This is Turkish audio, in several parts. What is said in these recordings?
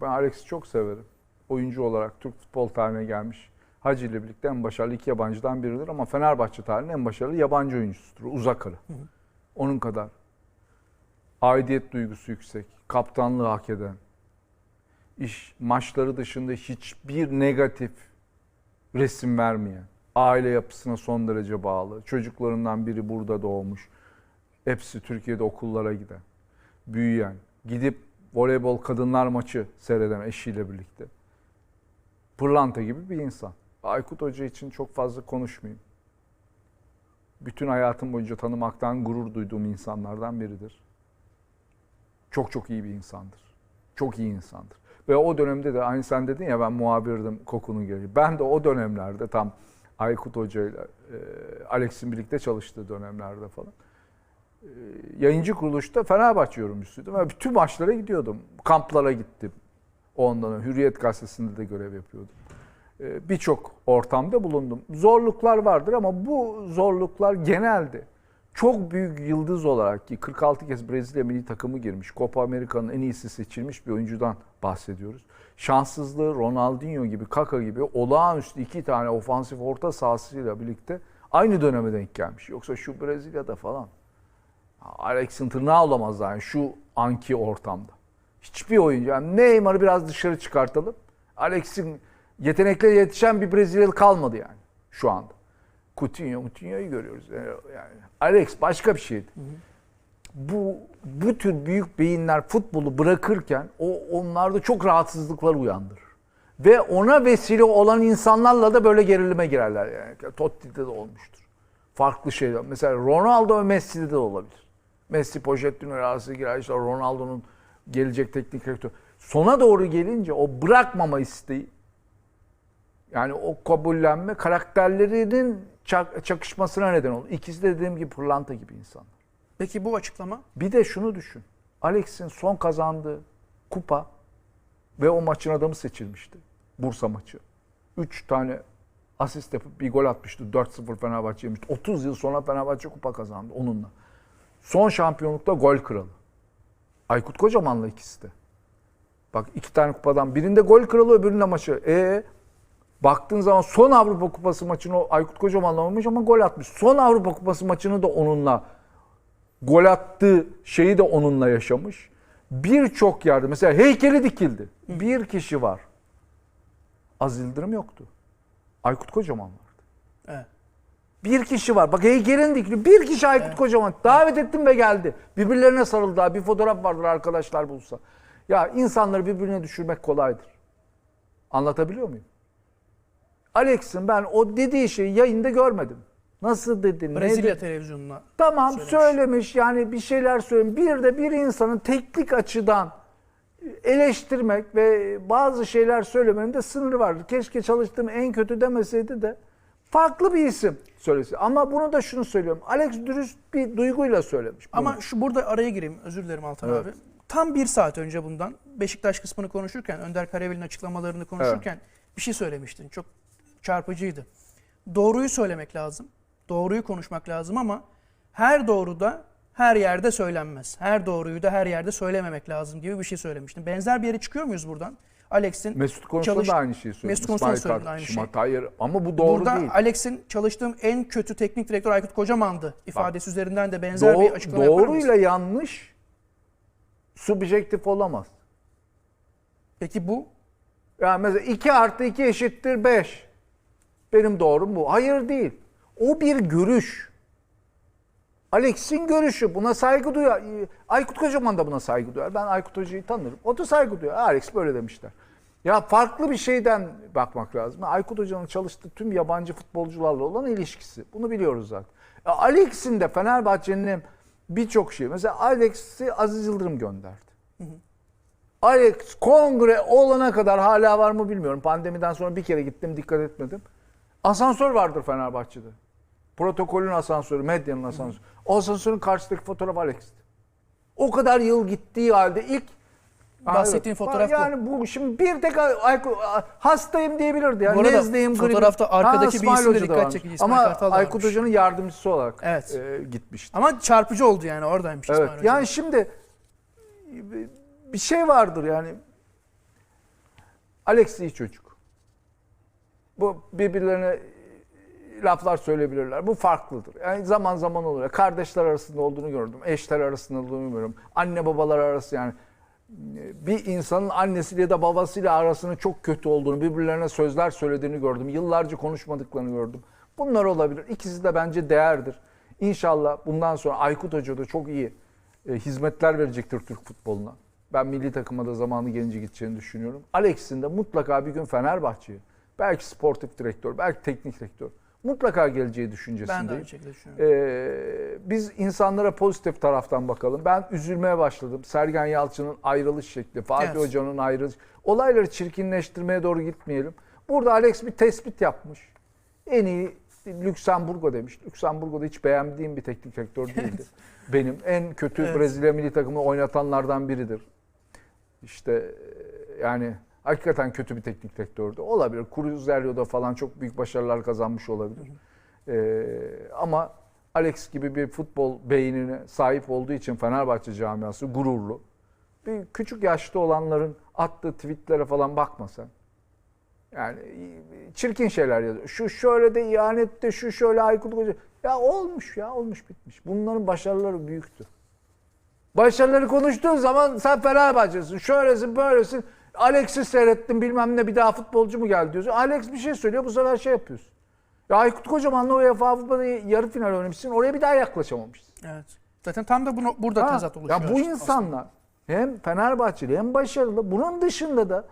Ben Alex'i çok severim. Oyuncu olarak Türk futbol tarihine gelmiş. Hacı ile birlikte en başarılı iki yabancıdan biridir ama Fenerbahçe tarihinin en başarılı yabancı oyuncusudur. Uzak ara. Onun kadar. Aidiyet duygusu yüksek. Kaptanlığı hak eden. iş maçları dışında hiçbir negatif resim vermeyen. Aile yapısına son derece bağlı. Çocuklarından biri burada doğmuş. Hepsi Türkiye'de okullara giden. Büyüyen. Gidip voleybol kadınlar maçı seyreden eşiyle birlikte. Pırlanta gibi bir insan. Aykut Hoca için çok fazla konuşmayayım. Bütün hayatım boyunca tanımaktan gurur duyduğum insanlardan biridir. Çok çok iyi bir insandır. Çok iyi insandır. Ve o dönemde de aynı sen dedin ya ben muhabirdim kokunu geliyor. Ben de o dönemlerde tam Aykut Hoca ile e, Alex'in birlikte çalıştığı dönemlerde falan. E, yayıncı kuruluşta Fenerbahçe yorumcusuydum. Ve bütün maçlara gidiyordum. Kamplara gittim. Ondan sonra Hürriyet Gazetesi'nde de görev yapıyordum. E, Birçok ortamda bulundum. Zorluklar vardır ama bu zorluklar genelde çok büyük yıldız olarak ki 46 kez Brezilya milli takımı girmiş, Copa Amerika'nın en iyisi seçilmiş bir oyuncudan bahsediyoruz. Şanssızlığı Ronaldinho gibi, Kaka gibi olağanüstü iki tane ofansif orta sahasıyla birlikte aynı döneme denk gelmiş. Yoksa şu Brezilya'da falan Alex'in tırnağı olamaz yani şu anki ortamda. Hiçbir oyuncu. Yani Neymar'ı biraz dışarı çıkartalım. Alex'in yetenekle yetişen bir Brezilyalı kalmadı yani şu anda. Coutinho, Coutinho'yu görüyoruz. Yani yani Alex başka bir şeydi. Bu bu tür büyük beyinler futbolu bırakırken o onlarda çok rahatsızlıklar uyandırır. Ve ona vesile olan insanlarla da böyle gerilime girerler yani. Totti'de de olmuştur. Farklı şeyler. Mesela Ronaldo ve Messi'de de olabilir. Messi Pochettino arası girer işte Ronaldo'nun gelecek teknik direktör. Sona doğru gelince o bırakmama isteği yani o kabullenme karakterlerinin çak- çakışmasına neden oldu. İkisi de dediğim gibi pırlanta gibi insanlar. Peki bu açıklama Bir de şunu düşün. Alex'in son kazandığı kupa ve o maçın adamı seçilmişti. Bursa maçı. Üç tane asist yapıp bir gol atmıştı. 4-0 Fenerbahçe yemişti. 30 yıl sonra Fenerbahçe kupa kazandı onunla. Son şampiyonlukta gol kralı. Aykut Kocaman'la ikisi de. Bak iki tane kupadan birinde gol kralı öbüründe maçı. E baktığın zaman son Avrupa Kupası maçını Aykut Kocaman'la oynamış ama gol atmış. Son Avrupa Kupası maçını da onunla gol attığı şeyi de onunla yaşamış. Birçok yerde mesela heykeli dikildi. Bir kişi var. Az Yıldırım yoktu. Aykut Kocaman vardı. evet. Bir kişi var. Bak heykelin dikili. Bir kişi Aykut Kocaman. Davet ettim ve geldi. Birbirlerine sarıldılar. Bir fotoğraf vardır arkadaşlar bulsa. Ya insanları birbirine düşürmek kolaydır. Anlatabiliyor muyum? Alex'in ben o dediği şeyi yayında görmedim. Nasıl dedi? Brezilya dedi? televizyonuna Tamam söylemiş. söylemiş. yani bir şeyler söylemiş. Bir de bir insanın teknik açıdan eleştirmek ve bazı şeyler söylemenin de sınırı vardır. Keşke çalıştığım en kötü demeseydi de farklı bir isim söylesin. Ama bunu da şunu söylüyorum. Alex dürüst bir duyguyla söylemiş. bunu. Ama şu burada araya gireyim. Özür dilerim Altan Evet. abi. Tam bir saat önce bundan Beşiktaş kısmını konuşurken, Önder Karaveli'nin açıklamalarını konuşurken bir şey söylemiştin. Çok çarpıcıydı. Doğruyu söylemek lazım. Doğruyu konuşmak lazım ama her doğru da her yerde söylenmez. Her doğruyu da her yerde söylememek lazım gibi bir şey söylemiştin. Benzer bir yere çıkıyor muyuz buradan? Alex'in Mesut konusunda çalış- da aynı şeyi söyledi. Mesut konusunda da İsmail söyledi aynı şey. Hayır ama bu doğru Burada değil. Alex'in çalıştığım en kötü teknik direktör Aykut Kocaman'dı ifadesi üzerinden de benzer bir Doğ- açıklama yapar mısın? doğruyla yanlış subjektif olamaz. Peki bu Yani mesela 2 artı 2 eşittir 5. Benim doğrum bu. Hayır değil. O bir görüş. Alex'in görüşü. Buna saygı duyar. Aykut Kocaman da buna saygı duyar. Ben Aykut Hoca'yı tanırım. O da saygı duyar. Alex böyle demişler. Ya farklı bir şeyden bakmak lazım. Aykut Hoca'nın çalıştığı tüm yabancı futbolcularla olan ilişkisi. Bunu biliyoruz zaten. Ya Alex'in de Fenerbahçe'nin birçok şey. Mesela Alex'i Aziz Yıldırım gönderdi. Alex kongre olana kadar hala var mı bilmiyorum. Pandemiden sonra bir kere gittim dikkat etmedim. Asansör vardır Fenerbahçe'de. Protokolün asansörü, medyanın asansörü. O asansörün karşısındaki fotoğraf Alex'ti. O kadar yıl gittiği halde ilk Bahsettiğin fotoğraf bu. yani bu. şimdi bir tek Aykut, hastayım diyebilirdi. Yani Bu arada fotoğrafta arkadaki bir İsmail isim de dikkat çekici, İsmail Ama Kartal da Aykut varmış. Hoca'nın yardımcısı olarak Evet. e, gitmişti. ama çarpıcı oldu yani oradaymış Evet. İsmail Hoca. Yani şimdi bir şey vardır yani Alex iyi çocuk. Bu birbirlerine laflar söyleyebilirler. Bu farklıdır. Yani zaman zaman oluyor. Kardeşler arasında olduğunu gördüm. Eşler arasında olduğunu gördüm. Anne babalar arası yani bir insanın annesiyle ya da babasıyla arasının çok kötü olduğunu, birbirlerine sözler söylediğini gördüm. Yıllarca konuşmadıklarını gördüm. Bunlar olabilir. İkisi de bence değerdir. İnşallah bundan sonra Aykut Hoca da çok iyi e, hizmetler verecektir Türk futboluna. Ben milli takıma da zamanı gelince gideceğini düşünüyorum. Alex'in de mutlaka bir gün Fenerbahçe'ye, belki sportif direktör, belki teknik direktör mutlaka geleceği Ben de düşüncesindeyim. aynı şekilde düşünüyorum. Ee, biz insanlara pozitif taraftan bakalım. Ben üzülmeye başladım. Sergen Yalçın'ın ayrılış şekli, Fatih Evet. Hoca'nın ayrılış. Olayları çirkinleştirmeye doğru gitmeyelim. Burada Alex bir tespit yapmış. En iyi Lüksemburgo demiş. Lüksemburgo'da hiç beğendiğim bir teknik direktör değildi. Benim en kötü Evet. Brezilya milli takımı oynatanlardan biridir. İşte e, yani hakikaten kötü bir teknik direktördü. Olabilir. Cruzerio'da falan çok büyük başarılar kazanmış olabilir. Ee, ama Alex gibi bir futbol beynine sahip olduğu için Fenerbahçe camiası gururlu. Bir küçük yaşta olanların attığı tweetlere falan bakma sen. Yani çirkin şeyler yazıyor. Şu şöyle de ihanette, şu şöyle Aykut Koca. Ya olmuş ya olmuş bitmiş. Bunların başarıları büyüktü. Başarıları konuştuğun zaman sen Fenerbahçe'sin. Şöylesin böylesin. Alex'i seyrettin bilmem ne bir daha futbolcu mu geldi diyorsun. Alex bir şey söylüyor bu sefer şey yapıyorsun. Ya Aykut Kocaman'la UEFA Avrupa'da yarı final oynamışsın. Oraya bir daha yaklaşamamışsın. Evet. Zaten tam da bunu, burada Ha, tezat oluşuyor. Ya bu insanlar hem Fenerbahçeli hem başarılı. Bunun dışında da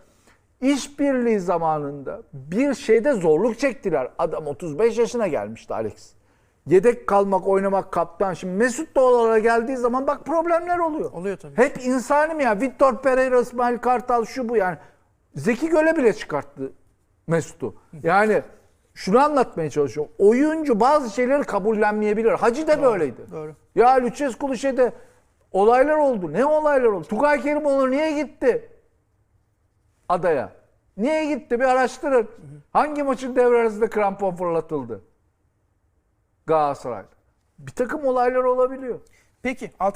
işbirliği zamanında bir şeyde zorluk çektiler. Adam 35 yaşına gelmişti Alex. Yedek kalmak, oynamak kaptan. Şimdi Mesut da oralara geldiği zaman bak problemler oluyor. Oluyor tabii. Hep insani mi ya? Victor Pereira, İsmail Kartal şu bu yani. Zeki Göle bile çıkarttı Mesut'u. Yani şunu anlatmaya çalışıyorum. Oyuncu bazı şeyleri kabullenmeyebilir. Hacı da böyleydi. Doğru. Ya Lucescu şeyde olaylar oldu. Ne olaylar oldu? Tugay Kerimoğlu niye gitti? Adaya. Niye gitti? Bir araştırın. Hangi maçın devre arasında krampon fırlatıldı? Galatasaray'da. Bir takım olaylar olabiliyor. Peki Altan